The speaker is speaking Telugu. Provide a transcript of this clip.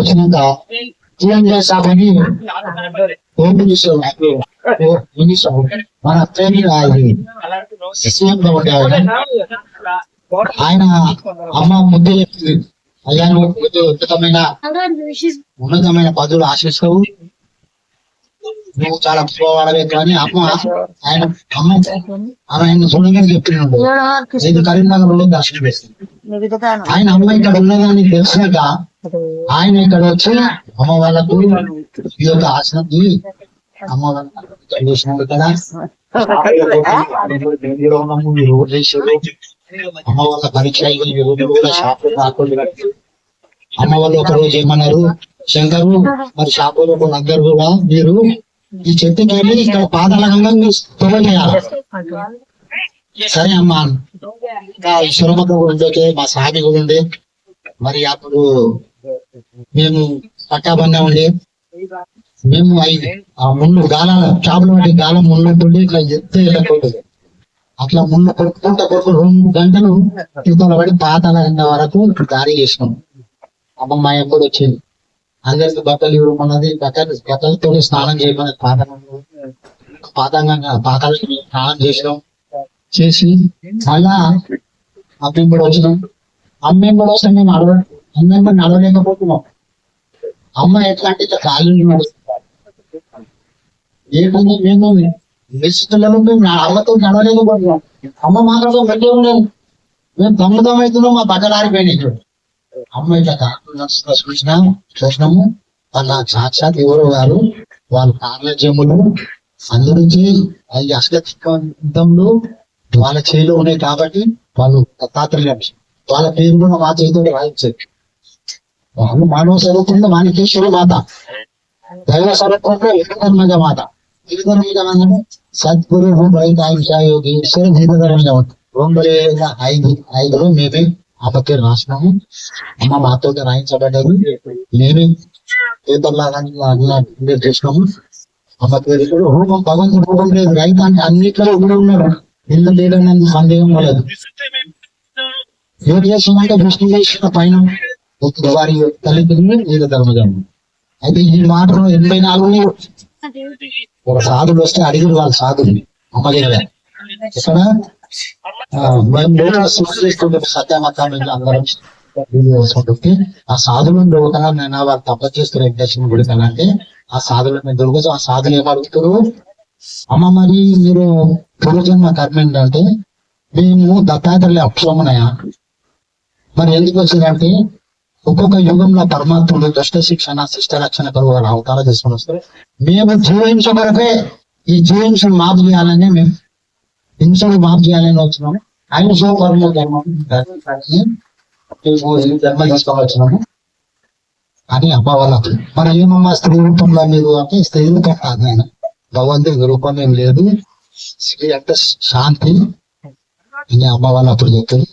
వచ్చినాక మన సీఎం గా ఆయన అమ్మ చెప్తుంది అయ్యా నువ్వు ఉన్నతమైన ఉన్నతమైన పదవులు ఆశిస్తావు. నువ్వు చాలా గొప్పవాడవే కానీ అమ్మ ఆయన అమ్మ ఆయన చూడగానే చెప్తున్నాడు ఇది కరీంనగర్లో దర్శనం వేస్తుంది ఆయన అమ్మ ఇక్కడ ఉన్నదని తెలిసినాక ఆయన ఇక్కడ వచ్చి అమ్మ వాళ్ళకు ఈ యొక్క ఆసనం అమ్మ వాళ్ళకి చేసినాడు కదా. అమ్మ వాళ్ళ పరీక్ష కూడా షాప్ రాకుండా అమ్మ వాళ్ళు ఒక రోజు ఏమన్నారు? శంకరు మరి షాపులో అందరు కూడా మీరు ఈ చెట్టుకి వెళ్ళి ఇక్కడ పాదాలకంగా తొల చేయాలి సరే అమ్మా. ఇంకా ఈశ్వరమ్మకు ఉండే మా స్వామి గుడి ఉండే. మరి అప్పుడు మేము పట్టాబండా ఉండి. మేము ఐదు ఆ ముళ్ళు గాలాల చేపలు పట్టి గాలం ముళ్ళుంటుండే ఇట్లా ఎత్తే వెళ్ళకూడదు అట్లా ముళ్ళు కొట్టుకుంటా కొడుకు రెండు గంటలు ఇతల పడి పాతాల వరకు దారి చేసినాం. అమ్మ మా ఎప్పుడు వచ్చింది. అందరికి బట్టలు ఇవ్వమన్నది బట్టలు బట్టలతో స్నానం చేయమని పాతంగా పాతంగా పాతాలు స్నానం చేసినాం. చేసి మళ్ళా అమ్మేం కూడా వచ్చినాం. అమ్మేం కూడా వస్తాం మేము నడవ అమ్మ నడవలేకపోతున్నాం. అమ్మ ఎట్లా అంటే ఇట్లా కాళ్ళు నడుస్తుంది ఏ మేము నిశ్చితులలో మేము అమ్మతో నడవలేకపోతున్నాం. అమ్మ మాత్రం మంచిగా ఉండేది మేము దమ్ముదం అవుతున్నాం మా బట్టలు ఆరిపోయినాయి అమ్మ ఇట్లా కాకుండా నడుస్తున్నా చూసినా చూసినాము. వాళ్ళ సాక్షాత్ ఎవరు గారు వాళ్ళ కార్యజములు అందరించి అది అశ్వత్థంలో వాళ్ళ చేతిలో ఉన్నాయి కాబట్టి వాళ్ళు దత్తాత్రేయ వాళ్ళ పేరు కూడా మా చేతితో రాయించారు. వాళ్ళు మానవ స్వరూపంలో మాణికేశ్వర మాత. దైవ స్వరూపంలో ధర్మజ మాత. ధర్మజ అంటే సద్గురు రూపాయి యోగి ఈశ్వర ధర్మజ రెండు ఐదు ఐదులో మేమే ఆ పక్క రాసినాము. అమ్మ మాతో రాయించబడ్డారు మేమే పేపర్లాగా చేసినాము. అమ్మ పేరు కూడా హోమం భగవంతుడు రూపం లేదు. రైతు అంటే అన్నిట్లో కూడా ఉన్నాడు. నిన్న లేడని సందేహం లేదు. ఏం చేసిందంటే దృష్టి చేసిన పైన వారి తల్లిదండ్రులు వేద ధర్మజం అయితే ఈ మాటలు ఎనభై నాలుగు ఒక సాధుడు వస్తే అడిగిరు వాళ్ళ సాధుడు అమ్మలేదా ఇక్కడ సత్యమతాన్ని అందరం వీడియో ఆ సాధువులను దొరకగా నేను వాళ్ళు తప్ప చేస్తున్న వెంకటేశ్వర గుడి అంటే ఆ సాధువులు దొరుకుతూ ఆ సాధులు ఏమడుగుతారు అమ్మ మరి మీరు పూర్వజన్మ కర్మ ఏంటంటే మేము దత్తాత్రేయ అప్సమనయ? మరి ఎందుకు వచ్చిందంటే ఒక్కొక్క యుగంలో పరమాత్ముడు దుష్ట శిక్షణ శిష్ట రక్షణ కొరకు వాళ్ళ అవతారం చేసుకుని వస్తారు. మేము జీవహింస కొరకే ఈ జీవహింసను మాపు చేయాలని మేము హింసను మాపు చేయాలని వచ్చినాము. ఆయన పరమ ధర్మం మేము ఈ ధర్మం తీసుకొని అని అమ్మ మన ఏమమ్మా స్త్రీ రూపంలో మీరు అంటే స్త్రీలు కాదు ఆయన. భగవంతుడి రూపం ఏం లేదు. స్త్రీ అంటే శాంతి. అని అమ్మ వాళ్ళు అప్పుడు చెప్తుంది